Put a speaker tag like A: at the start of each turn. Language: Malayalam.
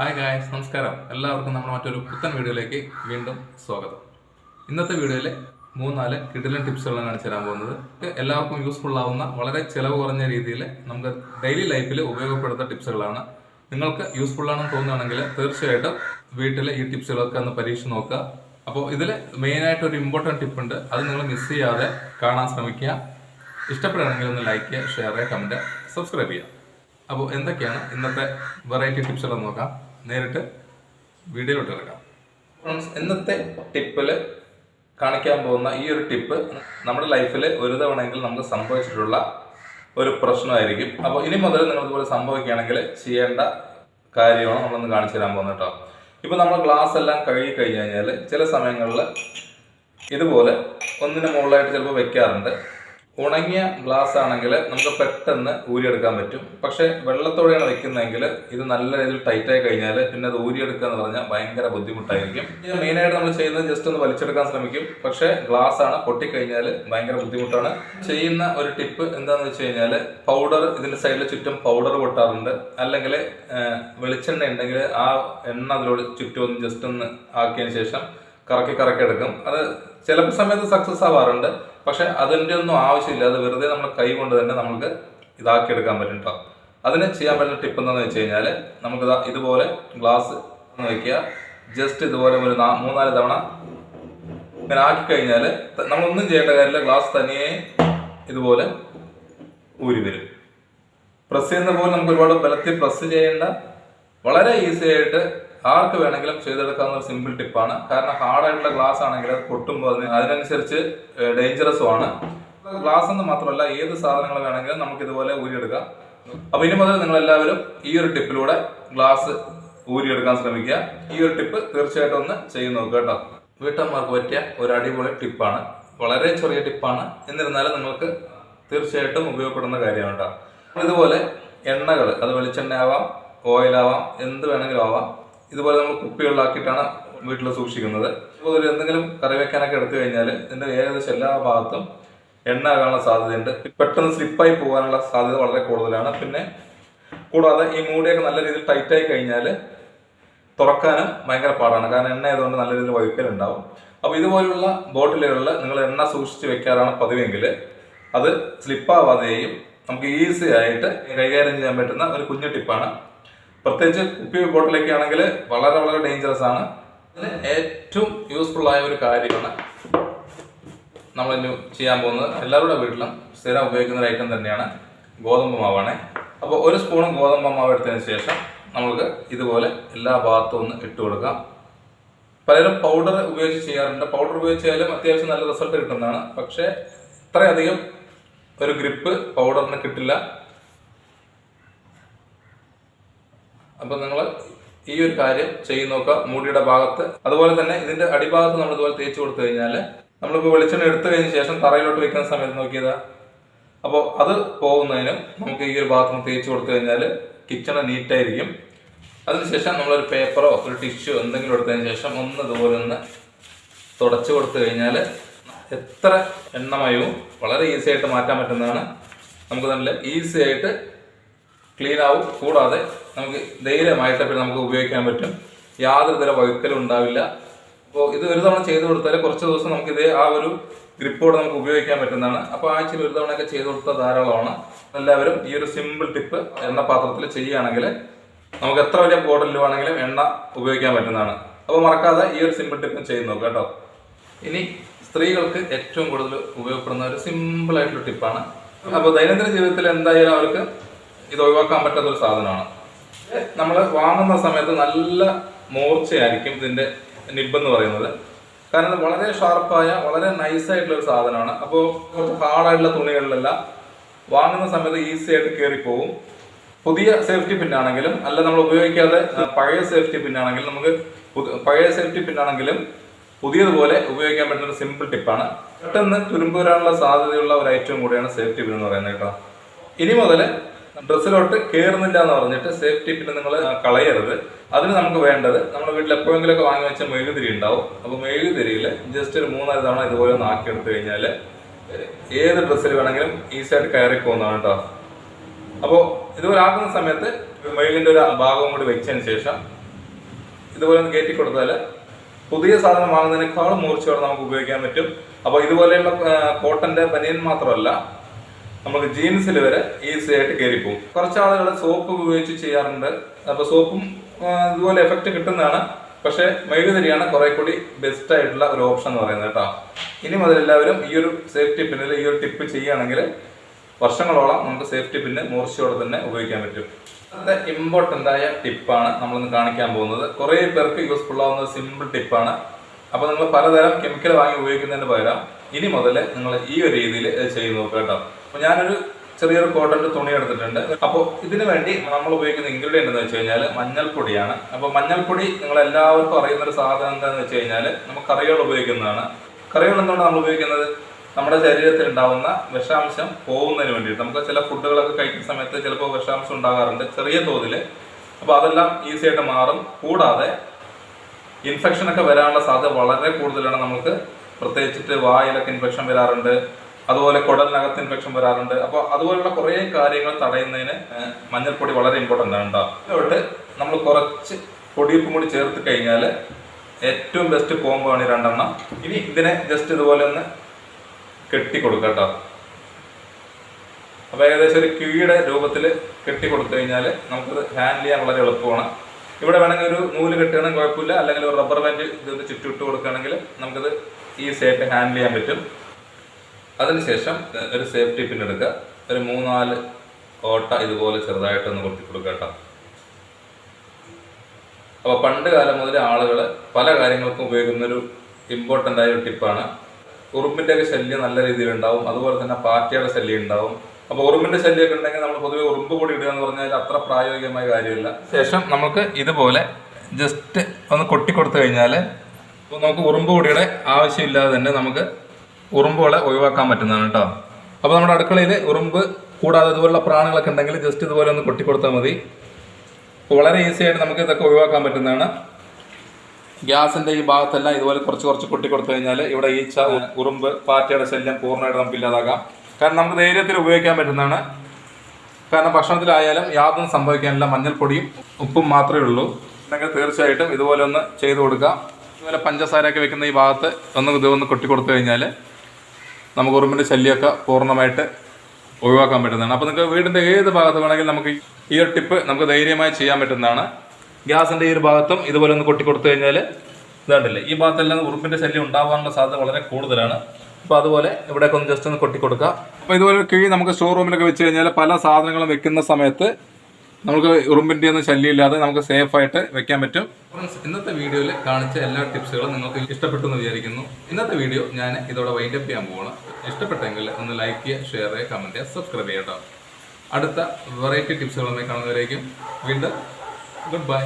A: ഹായ് ഗായ്സ് നമസ്കാരം. എല്ലാവർക്കും നമ്മൾ മറ്റൊരു പുത്തൻ വീഡിയോയിലേക്ക് വീണ്ടും സ്വാഗതം. ഇന്നത്തെ വീഡിയോയിൽ മൂന്നാൽ കിടിലൻ ടിപ്സുകളാണ് കാണിച്ചു തരാൻ പോകുന്നത്. എല്ലാവർക്കും യൂസ്ഫുൾ ആവുന്ന വളരെ ചിലവ് കുറഞ്ഞ രീതിയിൽ നമുക്ക് ഡെയിലി ലൈഫിൽ ഉപയോഗപ്പെടുത്ത ടിപ്സുകളാണ് നിങ്ങൾക്ക് യൂസ്ഫുൾ ആണെന്ന് തോന്നുകയാണെങ്കിൽ തീർച്ചയായിട്ടും വീട്ടിൽ ഈ ടിപ്സുകളൊക്കെ ഒന്ന് പരീക്ഷ നോക്കുക. അപ്പോൾ ഇതിൽ മെയിനായിട്ട് ഒരു ഇമ്പോർട്ടന്റ് ടിപ്പ് ഉണ്ട്. അത് നിങ്ങൾ മിസ് ചെയ്യാതെ കാണാൻ ശ്രമിക്കുക. ഇഷ്ടപ്പെടുകയാണെങ്കിൽ ഒന്ന് ലൈക്ക് ചെയ്യുക ഷെയർ ചെയ്യുക കമന്റ് സബ്സ്ക്രൈബ് ചെയ്യുക. അപ്പോൾ എന്തൊക്കെയാണ് ഇന്നത്തെ വെറൈറ്റി ടിപ്സുകൾ നോക്കാം. നേരിട്ട് വീഡിയോയിലോട്ട് ഇറക്കാം ഫ്രണ്ട്സ് ഇന്നത്തെ ടിപ്പിൽ കാണിക്കാൻ പോകുന്ന ഈ ഒരു ടിപ്പ് നമ്മുടെ ലൈഫിൽ ഒരു തവണയെങ്കിലും നമുക്ക് സംഭവിച്ചിട്ടുള്ള ഒരു പ്രശ്നമായിരിക്കും. അപ്പോൾ ഇനി മുതൽ നിങ്ങൾ ഇതുപോലെ സംഭവിക്കുകയാണെങ്കിൽ ചെയ്യേണ്ട കാര്യമാണ് നമ്മളൊന്ന് കാണിച്ചു തരാൻ പോകുന്നത് കേട്ടോ. ഇപ്പോൾ നമ്മൾ ഗ്ലാസ് എല്ലാം കഴുകി കഴിഞ്ഞ് കഴിഞ്ഞാൽ ചില സമയങ്ങളിൽ ഇതുപോലെ ഒന്നിന് മുകളിലായിട്ട് ചിലപ്പോൾ വെക്കാറുണ്ട്. ഉണങ്ങിയ ഗ്ലാസ് ആണെങ്കിൽ നമുക്ക് പെട്ടെന്ന് ഊരിയെടുക്കാൻ പറ്റും. പക്ഷേ വെള്ളത്തോടെയാണ് വെക്കുന്നതെങ്കിൽ ഇത് നല്ല രീതിയിൽ ടൈറ്റായി കഴിഞ്ഞാൽ പിന്നെ അത് ഊരിയെടുക്കുക എന്ന് പറഞ്ഞാൽ ഭയങ്കര ബുദ്ധിമുട്ടായിരിക്കും. ഇത് മെയിനായിട്ട് നമ്മൾ ചെയ്യുന്നത് ജസ്റ്റ് ഒന്ന് വലിച്ചെടുക്കാൻ ശ്രമിക്കും. പക്ഷേ ഗ്ലാസ് ആണ് പൊട്ടിക്കഴിഞ്ഞാൽ ഭയങ്കര ബുദ്ധിമുട്ടാണ്. ചെയ്യുന്ന ഒരു ടിപ്പ് എന്താണെന്ന് വെച്ച് കഴിഞ്ഞാൽ പൗഡർ ഇതിന്റെ സൈഡിൽ ചുറ്റും പൗഡർ പൊട്ടാറുണ്ട്. അല്ലെങ്കിൽ വെളിച്ചെണ്ണ ഉണ്ടെങ്കിൽ ആ എണ്ണ അതിലൂടെ ചുറ്റും ഒന്ന് ജസ്റ്റ് ഒന്ന് ആക്കിയതിന് ശേഷം കറക്കി കറക്കി എടുക്കും. അത് ചിലപ്പോൾ സമയത്ത് സക്സസ് ആവാറുണ്ട്. പക്ഷെ അതിന്റെ ഒന്നും ആവശ്യമില്ല. അത് വെറുതെ നമ്മൾ കൈ കൊണ്ട് തന്നെ നമുക്ക് ഇതാക്കി എടുക്കാൻ പറ്റും കേട്ടോ അതിന് ചെയ്യാൻ പറ്റുന്ന ടിപ്പ് എന്താണെന്ന് വെച്ച് കഴിഞ്ഞാൽ നമുക്ക് ഇതാ ഇതുപോലെ ഗ്ലാസ് വയ്ക്കുക ജസ്റ്റ് ഇതുപോലെ ഒരു മൂന്നാൽ തവണ ഇങ്ങനെ ആക്കി കഴിഞ്ഞാൽ നമ്മളൊന്നും ചെയ്യേണ്ട കാര്യമില്ല. ഗ്ലാസ് തനിയെ ഇതുപോലെ ഊരി വരും. പ്രസ് ചെയ്യുന്ന പോലെ നമുക്ക് ഒരുപാട് ബലത്തിൽ പ്രസ് ചെയ്യേണ്ട വളരെ ഈസി ആയിട്ട് ആർക്ക് വേണമെങ്കിലും ചെയ്തെടുക്കാവുന്ന ഒരു സിമ്പിൾ ടിപ്പാണ് കാരണം ഹാർഡായിട്ടുള്ള ഗ്ലാസ് ആണെങ്കിൽ അത് പൊട്ടുമ്പോൾ അതിന് അതിനനുസരിച്ച് ഡേഞ്ചറസും ആണ്. ഗ്ലാസ് എന്ന് മാത്രമല്ല ഏത് സാധനങ്ങൾ വേണമെങ്കിലും നമുക്ക് ഇതുപോലെ ഊരിയെടുക്കാം. അപ്പൊ ഇനി മുതൽ നിങ്ങൾ എല്ലാവരും ഈ ഒരു ടിപ്പിലൂടെ ഗ്ലാസ് ഊരിയെടുക്കാൻ ശ്രമിക്കുക. ഈ ഒരു ടിപ്പ് തീർച്ചയായിട്ടും ഒന്ന് ചെയ്ത് നോക്കുക കേട്ടോ. വീട്ടമ്മമാർക്ക് പറ്റിയ ഒരു അടിപൊളി ടിപ്പാണ് വളരെ ചെറിയ ടിപ്പാണ് എന്നിരുന്നാലും നിങ്ങൾക്ക് തീർച്ചയായിട്ടും ഉപയോഗപ്പെടുന്ന കാര്യമാണ് കേട്ടോ. ഇതുപോലെ എണ്ണകൾ അത് വെളിച്ചെണ്ണ ആവാം ഓയിലാവാം എന്ത് വേണമെങ്കിലും ആവാം. ഇതുപോലെ നമ്മൾ കുപ്പികളിലാക്കിയിട്ടാണ് വീട്ടിൽ സൂക്ഷിക്കുന്നത്. ഇപ്പോൾ ഒരു എന്തെങ്കിലും കറി വെക്കാനൊക്കെ എടുത്തു കഴിഞ്ഞാൽ ഇതിന്റെ ഏകദേശം എല്ലാ ഭാഗത്തും എണ്ണ ആകാനുള്ള സാധ്യതയുണ്ട്. പെട്ടെന്ന് സ്ലിപ്പായി പോകാനുള്ള സാധ്യത വളരെ കൂടുതലാണ്. പിന്നെ കൂടാതെ ഈ മൂടിയൊക്കെ നല്ല രീതിയിൽ ടൈറ്റായി കഴിഞ്ഞാൽ തുറക്കാനും ഭയങ്കര പാടാണ്. കാരണം എണ്ണ ആയതുകൊണ്ട് നല്ല രീതിയിൽ വഴുക്കലുണ്ടാവും. അപ്പോൾ ഇതുപോലുള്ള ബോട്ടിലുകളിൽ നിങ്ങൾ എണ്ണ സൂക്ഷിച്ച് വെക്കാറാണ് പതിവെങ്കിൽ അത് സ്ലിപ്പാവാതെയും നമുക്ക് ഈസി ആയിട്ട് കൈകാര്യം ചെയ്യാൻ പറ്റുന്ന ഒരു കുഞ്ഞു ടിപ്പാണ് പ്രത്യേകിച്ച് കുപ്പി ബോട്ടിലൊക്കെ ആണെങ്കിൽ വളരെ വളരെ ഡേഞ്ചറസ് ആണ്. ഇതിന് ഏറ്റവും യൂസ്ഫുൾ ആയ ഒരു കാര്യമാണ് നമ്മൾ ഇനി ചെയ്യാൻ പോകുന്നത്. എല്ലാവരുടെ വീട്ടിലും സ്ഥിരം ഉപയോഗിക്കുന്ന ഒരു ഐറ്റം തന്നെയാണ് ഗോതമ്പ് മാവാണ്. അപ്പോൾ ഒരു സ്പൂണും ഗോതമ്പ് മാവ് എടുത്തതിന് ശേഷം നമുക്ക് ഇതുപോലെ എല്ലാ ഭാഗത്തും ഒന്ന് ഇട്ട് കൊടുക്കാം. പലരും പൗഡർ ഉപയോഗിച്ച് ചെയ്യാറുണ്ട്. പൗഡർ ഉപയോഗിച്ചാലും അത്യാവശ്യം നല്ല റിസൾട്ട് കിട്ടുന്നതാണ്. പക്ഷേ ഇത്രയധികം ഒരു ഗ്രിപ്പ് പൗഡറിന് കിട്ടില്ല. അപ്പൊ നിങ്ങൾ ഈ ഒരു കാര്യം ചെയ്ത് നോക്കുക. മൂടിയുടെ ഭാഗത്ത്. അതുപോലെ തന്നെ ഇതിന്റെ അടിഭാഗത്ത് നമ്മൾ ഇതുപോലെ തേച്ച് കൊടുത്തു കഴിഞ്ഞാൽ നമ്മളിപ്പോൾ വെളിച്ചെണ്ണ എടുത്തു കഴിഞ്ഞ ശേഷം തറയിലോട്ട് വെക്കുന്ന സമയത്ത് നോക്കിയതാ. അപ്പോൾ അത് പോകുന്നതിനും നമുക്ക് ഈ ഒരു ഭാഗത്ത് തേച്ച് കൊടുത്തു കഴിഞ്ഞാൽ കിച്ചണ നീറ്റായിരിക്കും അതിനുശേഷം നമ്മളൊരു പേപ്പറോ ഒരു ടിഷ്യൂ എന്തെങ്കിലും എടുത്തതിന് ശേഷം ഒന്ന് ഇതുപോലെ ഒന്ന് തുടച്ചു കൊടുത്തു കഴിഞ്ഞാൽ എത്ര എണ്ണമയവും വളരെ ഈസി ആയിട്ട് മാറ്റാൻ പറ്റുന്നതാണ്. നമുക്ക് നല്ല ഈസി ആയിട്ട് ക്ലീൻ ആവും കൂടാതെ നമുക്ക് ധൈര്യമായിട്ട് പിന്നെ നമുക്ക് ഉപയോഗിക്കാൻ പറ്റും. യാതൊരു തര വഴുക്കലും ഉണ്ടാവില്ല. അപ്പോൾ ഇത് ഒരു തവണ ചെയ്ത് കൊടുത്താൽ കുറച്ച് ദിവസം നമുക്ക് ഇതേ ആ ഒരു ഗ്രിപ്പോടെ നമുക്ക് ഉപയോഗിക്കാൻ പറ്റുന്നതാണ്. അപ്പോൾ ആഴ്ചയിൽ ഒരു തവണയൊക്കെ ചെയ്ത് കൊടുത്താൽ ധാരാളമാണ്. എല്ലാവരും ഈ ഒരു സിമ്പിൾ ടിപ്പ് എണ്ണ പാത്രത്തിൽ ചെയ്യുകയാണെങ്കിൽ നമുക്ക് എത്ര വലിയ ബോട്ടിൽ വേണമെങ്കിലും എണ്ണ ഉപയോഗിക്കാൻ പറ്റുന്നതാണ്. അപ്പോൾ മറക്കാതെ ഈ ഒരു സിമ്പിൾ ടിപ്പ് ചെയ്ത് നോക്കുക കേട്ടോ. ഇനി സ്ത്രീകൾക്ക് ഏറ്റവും കൂടുതൽ ഉപയോഗപ്പെടുന്ന ഒരു സിമ്പിൾ ആയിട്ടുള്ള ടിപ്പാണ് അപ്പോൾ ദൈനംദിന ജീവിതത്തിൽ എന്തായാലും അവർക്ക് ഇത് ഒഴിവാക്കാൻ പറ്റാത്ത ഒരു സാധനമാണ്. നമ്മൾ വാങ്ങുന്ന സമയത്ത് നല്ല മൂർച്ചയായിരിക്കും ഇതിന്റെ എന്ന് പറയുന്നത്. കാരണം വളരെ ഷാർപ്പായ വളരെ നൈസ് ആയിട്ടുള്ള ഒരു സാധനമാണ്. അപ്പോൾ കുറച്ച് ഹാർഡായിട്ടുള്ള തുണികളിലെല്ലാം വാങ്ങുന്ന സമയത്ത് ഈസി ആയിട്ട് കയറിപ്പോവും പുതിയ സേഫ്റ്റി പിന്നാണെങ്കിലും അല്ല നമ്മൾ ഉപയോഗിക്കാതെ പഴയ സേഫ്റ്റി പിന്നാണെങ്കിലും നമുക്ക് പഴയ സേഫ്റ്റി പിന്നാണെങ്കിലും പുതിയതുപോലെ ഉപയോഗിക്കാൻ പറ്റുന്ന ഒരു സിമ്പിൾ ടിപ്പാണ്. പെട്ടെന്ന് തുരുമ്പ് വരാനുള്ള സാധ്യതയുള്ള ഒരു ഐറ്റം കൂടിയാണ് സേഫ്റ്റി പിൻ എന്ന് പറയുന്നത് കേട്ടോ. ഇനി മുതൽ ഡ്രസ്സിലോട്ട് കയറുന്നില്ല എന്ന് പറഞ്ഞിട്ട് സേഫ്റ്റി പിന്നെ നിങ്ങൾ കളയരുത്. അതിന് നമുക്ക് വേണ്ടത് നമ്മുടെ വീട്ടിൽ എപ്പോഴെങ്കിലുമൊക്കെ വാങ്ങി വെച്ച മെഴുകുതിരി ഉണ്ടാവും. അപ്പോൾ മെഴുകുതിരിയിൽ ജസ്റ്റ് ഒരു മൂന്നാൽ തവണ ഇതുപോലെ ഒന്ന് ആക്കി എടുത്തു കഴിഞ്ഞാൽ ഏത് ഡ്രസ്സിൽ വേണമെങ്കിലും ഈസിയായിട്ട് കയറി പോകുന്നതാണ് കേട്ടോ അപ്പോൾ ഇതുപോലെ ആക്കുന്ന സമയത്ത് മെഴുകിന്റെ ഒരു ഭാഗവും കൂടി വെച്ചതിന് ശേഷം ഇതുപോലെ ഒന്ന് കയറ്റി കൊടുത്താൽ പുതിയ സാധനം വാങ്ങുന്നതിനേക്കാളും മൂർച്ചയോടെ നമുക്ക് ഉപയോഗിക്കാൻ പറ്റും. അപ്പോൾ ഇതുപോലെയുള്ള കോട്ടന്റെ ബനിയൻ മാത്രമല്ല നമുക്ക് ജീൻസിൽ വരെ ഈസി ആയിട്ട് കയറിപ്പോവും കുറച്ച് ആളുകൾ സോപ്പ് ഉപയോഗിച്ച് ചെയ്യാറുണ്ട്. അപ്പോൾ സോപ്പും ഇതുപോലെ എഫക്റ്റ് കിട്ടുന്നതാണ്. പക്ഷേ മെഴുകുതിരിയാണ് കുറെ കൂടി ബെസ്റ്റ് ആയിട്ടുള്ള ഒരു ഓപ്ഷൻ എന്ന് പറയുന്നത് കേട്ടോ. ഇനി മുതൽ എല്ലാവരും ഈ ഒരു സേഫ്റ്റി പിന്നിൽ ഈ ഒരു ടിപ്പ് ചെയ്യുകയാണെങ്കിൽ വർഷങ്ങളോളം നമുക്ക് സേഫ്റ്റി പിന്ന് മൂർച്ചയോടെ തന്നെ ഉപയോഗിക്കാൻ പറ്റും. അത് ഇമ്പോർട്ടന്റ് ആയ ടിപ്പാണ് നമ്മളിന്ന് കാണിക്കാൻ പോകുന്നത്. കുറേ പേർക്ക് യൂസ്ഫുൾ ആവുന്ന സിമ്പിൾ ടിപ്പാണ് അപ്പോൾ നിങ്ങൾ പലതരം കെമിക്കൽ വാങ്ങി ഉപയോഗിക്കുന്നതിന് പകരം ഇനി മുതൽ നിങ്ങൾ ഈ ഒരു രീതിയിൽ ചെയ്ത് നോക്കുക കേട്ടോ. അപ്പോൾ ഞാനൊരു ചെറിയൊരു കോട്ടന്റെ തുണി എടുത്തിട്ടുണ്ട്. അപ്പോൾ ഇതിനു വേണ്ടി നമ്മൾ ഉപയോഗിക്കുന്ന ഇൻഗ്രീഡിയന്റ് എന്ന് വെച്ച് കഴിഞ്ഞാൽ മഞ്ഞൾപ്പൊടിയാണ്. അപ്പോൾ മഞ്ഞൾപ്പൊടി നിങ്ങൾ എല്ലാവർക്കും അറിയുന്ന ഒരു സാധനം എന്താണെന്ന് വെച്ച് കഴിഞ്ഞാൽ നമ്മൾ കറികൾ ഉപയോഗിക്കുന്നതാണ്. കറികൾ എന്തുകൊണ്ട് നമ്മൾ ഉപയോഗിക്കുന്നത്? നമ്മുടെ ശരീരത്തിൽ ഉണ്ടാവുന്ന വിഷാംശം പോകുന്നതിന് വേണ്ടിയിട്ട്. നമുക്ക് ചില ഫുഡുകളൊക്കെ കഴിക്കുന്ന സമയത്ത് ചിലപ്പോൾ വിഷാംശം ഉണ്ടാകാറുണ്ട് ചെറിയ തോതിൽ അപ്പോൾ അതെല്ലാം ഈസി ആയിട്ട് മാറും. കൂടാതെ ഇൻഫെക്ഷൻ ഒക്കെ വരാനുള്ള സാധ്യത വളരെ കൂടുതലാണ്. നമുക്ക് പ്രത്യേകിച്ചിട്ട് വായിലൊക്കെ ഇൻഫെക്ഷൻ വരാറുണ്ട്. അതുപോലെ കുടലിനകത്ത് ഇൻഫെക്ഷൻ വരാറുണ്ട്. അപ്പോൾ അതുപോലുള്ള കുറേ കാര്യങ്ങൾ തടയുന്നതിന് മഞ്ഞൾപ്പൊടി വളരെ ഇമ്പോർട്ടന്റ് ആണ് കേട്ടോ അതുകൊണ്ട് നമ്മൾ കുറച്ച് പൊടിയുപ്പും കൂടി ചേർത്ത് കഴിഞ്ഞാൽ ഏറ്റവും ബെസ്റ്റ് കോംബോ ആണ് ഈ രണ്ടെണ്ണം. ഇനി ഇതിനെ ജസ്റ്റ് ഇതുപോലെ ഒന്ന് കെട്ടി കൊടുക്കുക അപ്പോൾ ഏകദേശം ഒരു കീയുടെ രൂപത്തിൽ കെട്ടി കൊടുത്തു കഴിഞ്ഞാൽ നമുക്കത് ഹാൻഡിൽ ചെയ്യാൻ വളരെ എളുപ്പമാണ്. ഇവിടെ വേണമെങ്കിൽ ഒരു നൂൽ കെട്ടുകയാണെങ്കിൽ കുഴപ്പമില്ല. അല്ലെങ്കിൽ ഒരു റബ്ബർ ബാൻഡ് ഇതൊന്ന് ചുറ്റുവിട്ട് കൊടുക്കുകയാണെങ്കിൽ നമുക്കത് ഈസി ആയിട്ട് ഹാൻഡിൽ ചെയ്യാൻ പറ്റും. അതിനുശേഷം ഒരു സേഫ്റ്റി പിൻ എടുക്കുക. ഒരു മൂന്നാൽ ഓട്ട ഇതുപോലെ ചെറുതായിട്ടൊന്ന് കൊത്തി കൊടുക്കുക കേട്ടോ. അപ്പോൾ പണ്ട് കാലം മുതൽ ആളുകൾ പല കാര്യങ്ങൾക്കും ഉപയോഗിക്കുന്ന ഒരു ഇമ്പോർട്ടന്റ് ആയ ഒരു ടിപ്പാണ്. ഉറുമ്പിന്റെ ഒക്കെ ശല്യം നല്ല രീതിയിൽ ഉണ്ടാവും അതുപോലെ തന്നെ പാറ്റയുടെ ശല്യം ഉണ്ടാവും. അപ്പോൾ ഉറുമ്പിന്റെ ശല്യമൊക്കെ ഉണ്ടെങ്കിൽ നമ്മൾ പൊതുവെ ഉറുമ്പ് കൂടി ഇടുക എന്ന് പറഞ്ഞാൽ അത്ര പ്രായോഗികമായ കാര്യമില്ല. ശേഷം നമുക്ക് ഇതുപോലെ ജസ്റ്റ് ഒന്ന് കൊട്ടി കൊടുത്തു കഴിഞ്ഞാൽ നമുക്ക് ഉറുമ്പ് പൊടിയുടെ ആവശ്യമില്ലാതെ തന്നെ നമുക്ക് ഉറുമ്പുകളെ ഒഴിവാക്കാൻ പറ്റുന്നതാണ് കേട്ടോ അപ്പോൾ നമ്മുടെ അടുക്കളയിൽ ഉറുമ്പ് കൂടാതെ ഇതുപോലുള്ള പ്രാണികളൊക്കെ ഉണ്ടെങ്കിൽ ജസ്റ്റ് ഇതുപോലെ ഒന്ന് കൊട്ടി കൊടുത്താൽ മതി വളരെ ഈസി ആയിട്ട് നമുക്ക് ഇതൊക്കെ ഒഴിവാക്കാൻ പറ്റുന്നതാണ്. ഗ്യാസിന്റെ ഈ ഭാഗത്തെല്ലാം ഇതുപോലെ കുറച്ച് കുറച്ച് കൊട്ടി കൊടുത്തു കഴിഞ്ഞാൽ ഇവിടെ ഈച്ച ഉറുമ്പ് പാറ്റയുടെ ശല്യം പൂർണമായിട്ട് നമുക്ക് ഇല്ലാതാക്കാം കാരണം നമുക്ക് ധൈര്യത്തിൽ ഉപയോഗിക്കാൻ പറ്റുന്നതാണ്. കാരണം ഭക്ഷണത്തിലായാലും യാതൊന്നും സംഭവിക്കാനില്ല. മഞ്ഞൾപ്പൊടിയും ഉപ്പും മാത്രമേ ഉള്ളൂ. എന്നെങ്കിൽ തീർച്ചയായിട്ടും ഇതുപോലെ ഒന്ന് ചെയ്ത് കൊടുക്കാം. ഇതുപോലെ പഞ്ചസാരയൊക്കെ വെക്കുന്ന ഈ ഭാഗത്ത് ഒന്ന് ഇത് ഒന്ന് കൊട്ടി കൊടുത്തു കഴിഞ്ഞാൽ നമുക്ക് ഉറുമ്പിന്റെ ശല്യമൊക്കെ പൂർണമായിട്ട് ഒഴിവാക്കാൻ പറ്റുന്നതാണ്. അപ്പോൾ നിങ്ങൾക്ക് വീടിന്റെ ഏത് ഭാഗത്ത് വേണമെങ്കിലും നമുക്ക് ഈ ഒരു ടിപ്പ് നമുക്ക് ധൈര്യമായി ചെയ്യാൻ പറ്റുന്നതാണ്. ഗ്യാസിന്റെ ഈ ഒരു ഭാഗത്തും ഇതുപോലെ ഒന്ന് കൊട്ടി കൊടുത്തു കഴിഞ്ഞാൽ ഇതാണ്ടില്ലേ ഈ ഭാഗത്തെല്ലാം ഉറുമ്പിന്റെ ശല്യം ഉണ്ടാകാനുള്ള സാധ്യത വളരെ കൂടുതലാണ്. അപ്പോൾ അതുപോലെ ഇവിടെയൊക്കെ ഒന്ന് ജസ്റ്റ് ഒന്ന് കൊട്ടി കൊടുക്കുക അപ്പോൾ ഇതുപോലെ കിഴി നമുക്ക് സ്റ്റോർ റൂമിലൊക്കെ വെച്ച് കഴിഞ്ഞാൽ പല സാധനങ്ങളും വെക്കുന്ന സമയത്ത് നമുക്ക് ഉറുമ്പിന്റെ ഒന്നും ശല്യമില്ലാതെ നമുക്ക് സേഫ് ആയിട്ട് വെക്കാൻ പറ്റും. ഫ്രണ്ട്സ് ഇന്നത്തെ വീഡിയോയിൽ കാണിച്ച എല്ലാ ടിപ്സുകളും നിങ്ങൾക്ക് ഇഷ്ടപ്പെട്ടു എന്ന് വിചാരിക്കുന്നു. ഇന്നത്തെ വീഡിയോ ഞാൻ ഇതോടെ വൈൻഡപ്പ് ചെയ്യാൻ പോകണം ഇഷ്ടപ്പെട്ടെങ്കിൽ ഒന്ന് ലൈക്ക് ചെയ്യുക ഷെയർ ചെയ്യുക കമന്റ് ചെയ്യുക സബ്സ്ക്രൈബ് ചെയ്യാം കേട്ടോ അടുത്ത വെറൈറ്റി ടിപ്സുകളുമായി കാണുന്നവരേക്കും വീണ്ടും ഗുഡ് ബൈ